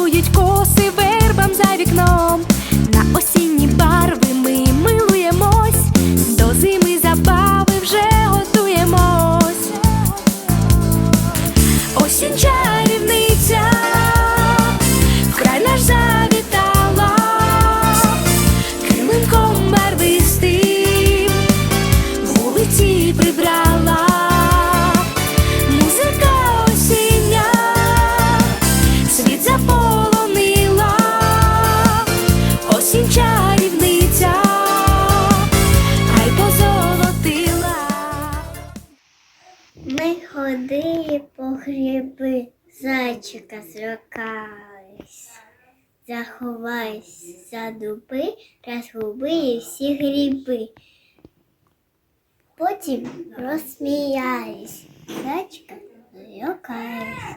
вже коси вербам за вікном. На осінні барви ми милуємось, до зими забави вже готуємось. Осінь чарівниця, вкрай наш завітала, килимком барвистим вулиці прибрала, Ми ходили по гриби, зайчика злякались. Заховайся за дуби, розгубили всі гриби. Потім розсміялись, зайчика злякались.